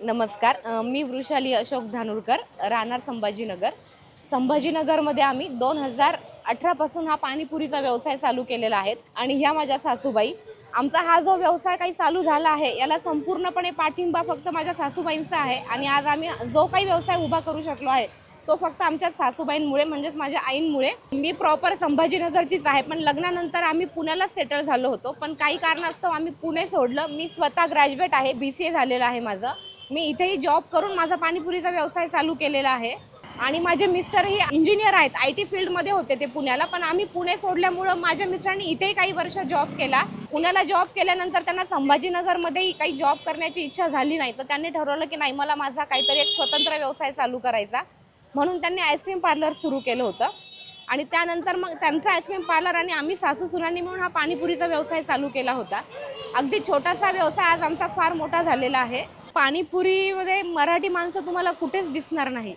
नमस्कार. मी वृषाली अशोक धानुरकर राहणार संभाजीनगर. संभाजीनगरमध्ये आम्ही दोन हजार अठरापासून हा पाणीपुरीचा व्यवसाय चालू केलेला आहे आणि ह्या माझ्या सासूबाई आमचा हा जो व्यवसाय काही चालू झाला आहे याला संपूर्णपणे पाठिंबा फक्त माझ्या सासूबाईंचा आहे आणि आज आम्ही जो काही व्यवसाय उभा करू शकलो आहे तो फक्त आमच्या सासूबाईंमुळे म्हणजेच माझ्या आईंमुळे. मी प्रॉपर संभाजीनगरचीच आहे पण लग्नानंतर आम्ही पुण्याला सेटल झालो होतो. पण काही कारणास्तव आम्ही पुणे सोडलं. मी स्वतः ग्रॅज्युएट आहे बी सी ए झालेलं आहे माझं. मी इथेही जॉब करून माझा पाणीपुरीचा व्यवसाय चालू केलेला आहे. आणि माझे मिस्टरही इंजिनियर आहेत. आय टी फील्डमध्ये होते ते पुण्याला. पण आम्ही पुणे सोडल्यामुळं माझ्या मिस्टरांनी इथेही काही वर्ष जॉब केला. पुण्याला जॉब केल्यानंतर त्यांना संभाजीनगरमध्येही काही जॉब करण्याची इच्छा झाली नाही. तर त्यांनी ठरवलं की नाही मला माझा काहीतरी एक स्वतंत्र व्यवसाय चालू करायचा. म्हणून त्यांनी आईस्क्रीम पार्लर सुरू केलं होतं. आणि त्यानंतर मग त्यांचं आईस्क्रीम पार्लर आणि आम्ही सासू सुनांनी मिळून हा पाणीपुरीचा व्यवसाय चालू केला होता. अगदी छोटासा व्यवसाय आज आमचा फार मोठा झालेला आहे. पाणीपुरीमध्ये मराठी माणसं तुम्हाला कुठेच दिसणार नाही.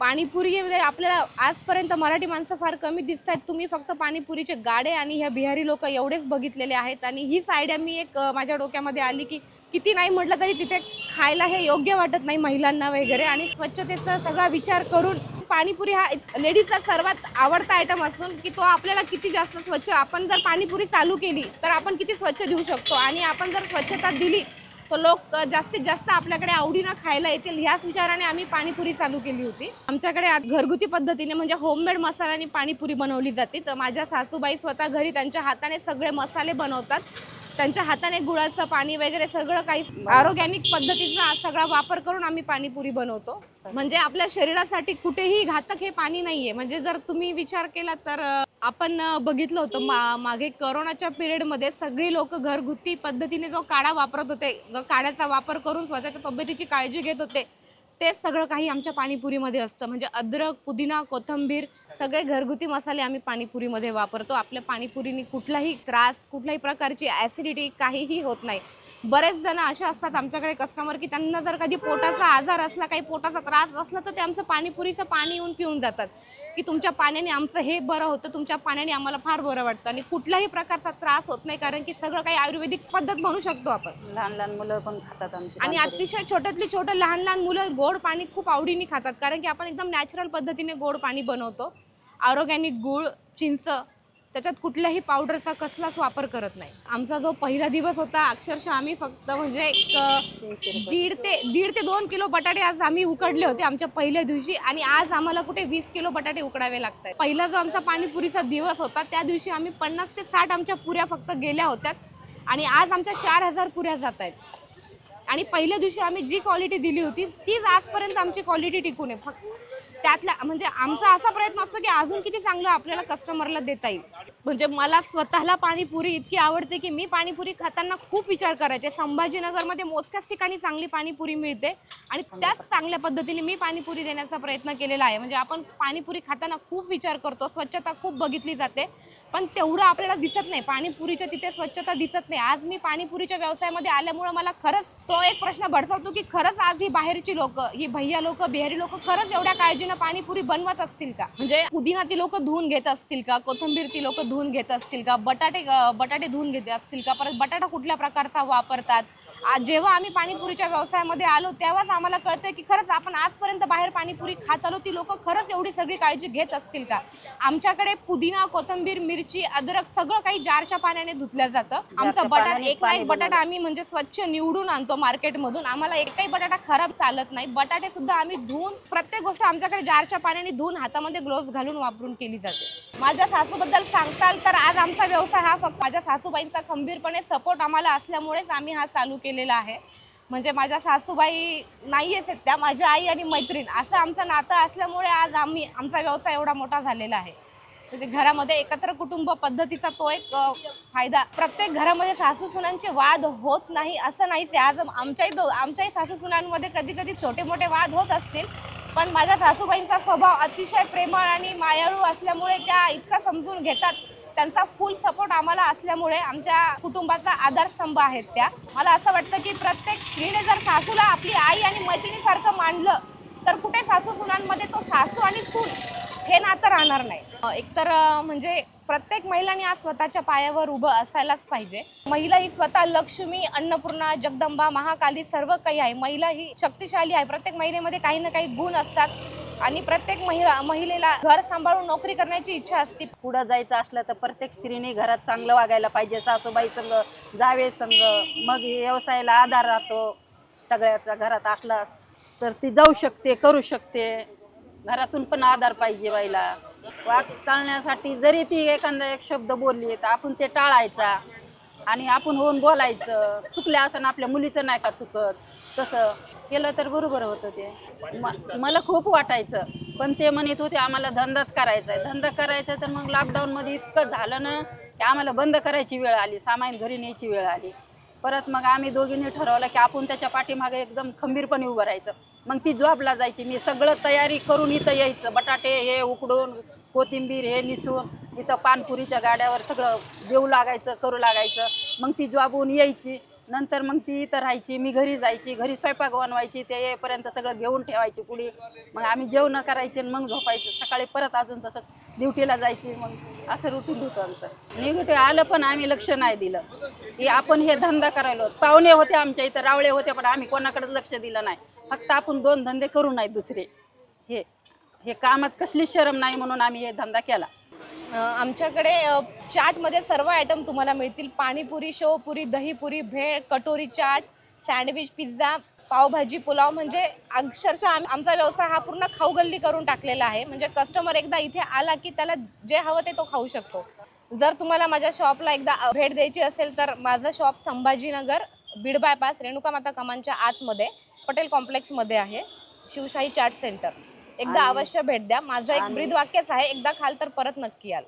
पाणीपुरीमध्ये म्हणजे आपल्याला आजपर्यंत मराठी माणसं फार कमी दिसत आहेत तुम्ही फक्त पाणीपुरीचे गाडे आणि ह्या बिहारी लोक एवढेच बघितलेले आहेत. आणि हीच आयडिया मी एक माझ्या डोक्यामध्ये आली की किती नाही म्हटलं तरी तिथे खायला हे योग्य वाटत नाही महिलांना वगैरे. आणि स्वच्छतेचा सगळा विचार करून पाणीपुरी हा लेडीजचा सर्वात आवडता आयटम असून की तो आपल्याला किती जास्त स्वच्छ आपण जर पाणीपुरी चालू केली तर आपण किती स्वच्छ देऊ शकतो. आणि आपण जर स्वच्छता दिली तर लोक जास्तीत जास्त आपल्याकडे आवडीनं खायला येतील ह्याच विचाराने आम्ही पाणीपुरी चालू केली होती. आमच्याकडे घरगुती पद्धतीने म्हणजे होममेड मसाल्याने पाणीपुरी बनवली जाते. तर माझ्या सासूबाई स्वतः घरी त्यांच्या हाताने सगळे मसाले बनवतात. त्यांच्या हाताने गुळाचं पाणी वगैरे सगळं काही ऑर्गॅनिक पद्धतीचा सगळा वापर करून आम्ही पाणीपुरी बनवतो. म्हणजे आपल्या शरीरासाठी कुठेही घातक हे पाणी नाहीये. म्हणजे जर तुम्ही विचार केला तर आपण बघितलं होतं मा मागे करोनाच्या पिरियडमध्ये सगळी लोक घरगुती पद्धतीने जो काढा वापरत होते काढ्याचा वापर करून स्वतःच्या तब्येतीची काळजी घेत होते ते सगळं काही आमच्या पाणीपुरीमध्ये असतं. म्हणजे अद्रक पुदिना कोथंबीर सगळे घरगुती मसाले आम्ही पाणीपुरीमध्ये वापरतो. आपल्या पाणीपुरीने कुठलाही त्रास कुठल्याही प्रकारची ॲसिडिटी काहीही होत नाही. बरेच जण असे असतात आमच्याकडे कस्टमर की त्यांना जर कधी पोटाचा आजार असला काही पोटाचा त्रास असला तर ते आमचं पाणीपुरीचं पाणी येऊन पिऊन जातात. की तुमच्या पाण्याने आमचं हे बरं होतं तुमच्या पाण्याने आम्हाला फार बरं वाटतं. आणि कुठल्याही प्रकारचा त्रास होत नाही कारण की सगळं काही आयुर्वेदिक पद्धत म्हणू शकतो आपण. लहान लहान मुलं पण खातात आमची आणि. अतिशय छोट्यातली छोटं लहान लहान मुलं गोड पाणी खूप आवडीने खातात कारण की आपण एकदम नॅचरल पद्धतीने गोड पाणी बनवतो. ऑर्गॅनिक गूळ चिंच त्याच्यात कुठल्याही पावडरचा कसलाच वापर करत नाही. आमचा जो पहिला दिवस होता अक्षरशः आम्ही फक्त म्हणजे एक दीड ते दीड ते दोन किलो बटाटे आज आम्ही उकडले होते आमच्या पहिल्या दिवशी आणि आज आम्हाला कुठे वीस किलो बटाटे उकडावे लागतात पहिला जो आमचा पाणीपुरीचा दिवस होता त्या दिवशी आम्ही पन्नास ते साठ आमच्या पुऱ्या फक्त गेल्या होत्या आणि आज आमच्या चार हजार पुऱ्या जात आहेत आणि पहिल्या दिवशी आम्ही जी क्वालिटी दिली होती तीच आजपर्यंत आमची क्वालिटी टिकून आहे. फक्त त्यातला म्हणजे आमचा असा प्रयत्न असतो की अजून किती चांगलं आपल्याला कस्टमरला देता येईल. म्हणजे मला स्वतःला पाणीपुरी इतकी आवडते की मी पाणीपुरी खाताना खूप विचार करायचे. संभाजीनगरमध्ये मोजक्याच ठिकाणी चांगली पाणीपुरी मिळते आणि त्याच चांगल्या पद्धतीने मी पाणीपुरी देण्याचा प्रयत्न केलेला आहे. म्हणजे आपण पाणीपुरी खाताना खूप विचार करतो स्वच्छता खूप बघितली जाते पण तेवढं आपल्याला दिसत नाही. पाणीपुरीच्या तिथे स्वच्छता दिसत नाही. आज मी पाणीपुरीच्या व्यवसायामध्ये आल्यामुळं मला खरंच तो एक प्रश्न भडसावतो की खरंच आज ही बाहेरची लोक ही भैया लोक बिहारी लोक खरंच एवढ्या काळजीनं पाणीपुरी बनवत असतील का? म्हणजे पुदिना ती लोक धुवून घेत असतील का? कोथिंबीर ती लोक धुवून घेत असतील का? बटाटे बटाटे धुवून घेत असतील का? परत बटाटा कुठल्या प्रकारचा वापरतात? आज जेव्हा आम्ही पाणीपुरीच्या व्यवसायामध्ये आलो तेव्हाच आम्हाला कळतंय की खरंच आपण आजपर्यंत बाहेर पाणीपुरी खात आलो ती लोक खरंच एवढी सगळी काळजी घेत असतील का? आमच्याकडे पुदिना कोथिंबीर मिरची अद्रक सगळं काही जारच्या पाण्याने धुतलं जातं. आमचा बटाटा एक ना एक पाणी बटाटा आम्ही म्हणजे स्वच्छ निवडून आणतो. मार्केटमधून आम्हाला एकही बटाटा खराब चालत नाही. बटाटे सुद्धा आम्ही धुवून प्रत्येक गोष्ट आमच्याकडे जारच्या पाण्याने धुवून हातामध्ये ग्लोव्स घालून वापरून केली जाते. माझ्या सासूबद्दल सांगताल तर आज आमचा व्यवसाय हा फक्त माझ्या सासूबाईंचा खंबीरपणे सपोर्ट आम्हाला असल्यामुळेच आम्ही हा चालू केलेला आहे. म्हणजे माझ्या सासूबाई नाही आहेत त्या माझी आई आणि मैत्रीण असं आमचं नातं असल्यामुळे आज आम्ही आमचा व्यवसाय एवढा मोठा झालेला आहे. म्हणजे घरामध्ये एकत्र कुटुंब पद्धतीचा तो एक फायदा. प्रत्येक घरामध्ये सासू सुनांचे वाद होत नाही असं नाही ते आज आमच्याही दो आमच्याही सासू सुनांमध्ये कधी कधी छोटे मोठे वाद होत असतील. पण माझ्या सासूबाईंचा स्वभाव अतिशय प्रेमळ आणि मायाळू असल्यामुळे त्या इतका समजून घेतात. त्यांचा फुल सपोर्ट आम्हाला असल्यामुळे आमच्या कुटुंबाचा आधारस्तंभ आहेत त्या. मला असं वाटतं की प्रत्येक स्त्रीने जर सासूला आपली आई आणि मैत्रिणीसारखं मांडलं तर कुठे सासू सुनांमध्ये तो सासू आणि सून हे नातं राहणार नाही. एकतर म्हणजे प्रत्येक महिलांनी आज स्वतःच्या पायावर उभं असायलाच पाहिजे. महिला ही स्वतः लक्ष्मी अन्नपूर्णा जगदंबा महाकाली सर्व काही आहे. महिला ही शक्तिशाली आहे. प्रत्येक महिलेमध्ये काही ना काही गुण असतात आणि प्रत्येक महिला महिलेला घर सांभाळून नोकरी करण्याची इच्छा असते. पुढं जायचं असलं तर प्रत्येक स्त्रीने घरात चांगलं वागायला पाहिजे. सासूबाई संग जावे संग मग व्यवसायाला आधार राहतो. सगळ्याचा घरात असलास तर ती जाऊ शकते करू शकते. घरातून पण आधार पाहिजे बाईला. वाक टाळण्यासाठी जरी ती एखादा एक शब्द बोलली तर आपण ते टाळायचा आणि आपण होऊन बोलायचं. चुकल्या असं आपल्या मुलीचं नाही का चुकत? तसं केलं तर बरोबर होतं ते. म- मला खूप वाटायचं. पण ते म्हणत होते आम्हाला धंदाच करायचा आहे. धंदा करायचा तर मग लॉकडाऊनमध्ये इतकं झालं ना की आम्हाला बंद करायची वेळ आली सामान घरी न्यायची वेळ आली. परत मग आम्ही दोघींनी ठरवलं की आपण त्याच्या पाठीमागे एकदम खंबीरपणे उभं राहायचं. मग ती जॉबला जायची. मी सगळं तयारी करून इथं यायचं. बटाटे हे उकडून कोथिंबीर हे निसून इथं पानपुरीच्या गाड्यावर सगळं देऊ लागायचं करू लागायचं. मग ती जॉबहून यायची. नंतर मग ती इथं राहायची. मी घरी जायची. घरी स्वयंपाक बनवायची. ते येईपर्यंत सगळं घेऊन ठेवायची पुढे मग आम्ही जेवण करायचे आणि मग झोपायचं. सकाळी परत अजून तसंच ड्युटीला जायची मग असं रुटीन होतं आमचं. निगेटिव्ह आलं पण आम्ही लक्ष नाही दिलं. की आपण हे धंदा करायलो. पाहुणे होते आमच्या इथं रावळे होते पण आम्ही कोणाकडेच लक्ष दिलं नाही. फक्त आपण दोन धंदे करू नाही दुसरे. हे हे कामात कसलीच शरम नाही म्हणून आम्ही हे धंदा केला. आमच्याकडे चाटमध्ये सर्व आयटम तुम्हाला मिळतील. पाणीपुरी शेवपुरी दहीपुरी भेळ कटोरी चाट सँडविच पिझ्झा पावभाजी पुलाव म्हणजे अक्षरशः आम- आमचा व्यवसाय हा पूर्ण खाऊ गल्ली करून टाकलेला आहे. म्हणजे कस्टमर एकदा इथे आला की त्याला जे हवं ते तो खाऊ शकतो. जर तुम्हाला माझ्या शॉपला एकदा भेट द्यायची असेल तर माझं शॉप संभाजीनगर बीड बायपास रेणुका माता कमानच्या आतमध्ये पटेल कॉम्प्लेक्समध्ये आहे. शिवशाही चाट सेंटर एकदा अवश्य भेट द्या. माझं एक ब्रीद वाक्यच आहे. एकदा खाल तर परत नक्की याल.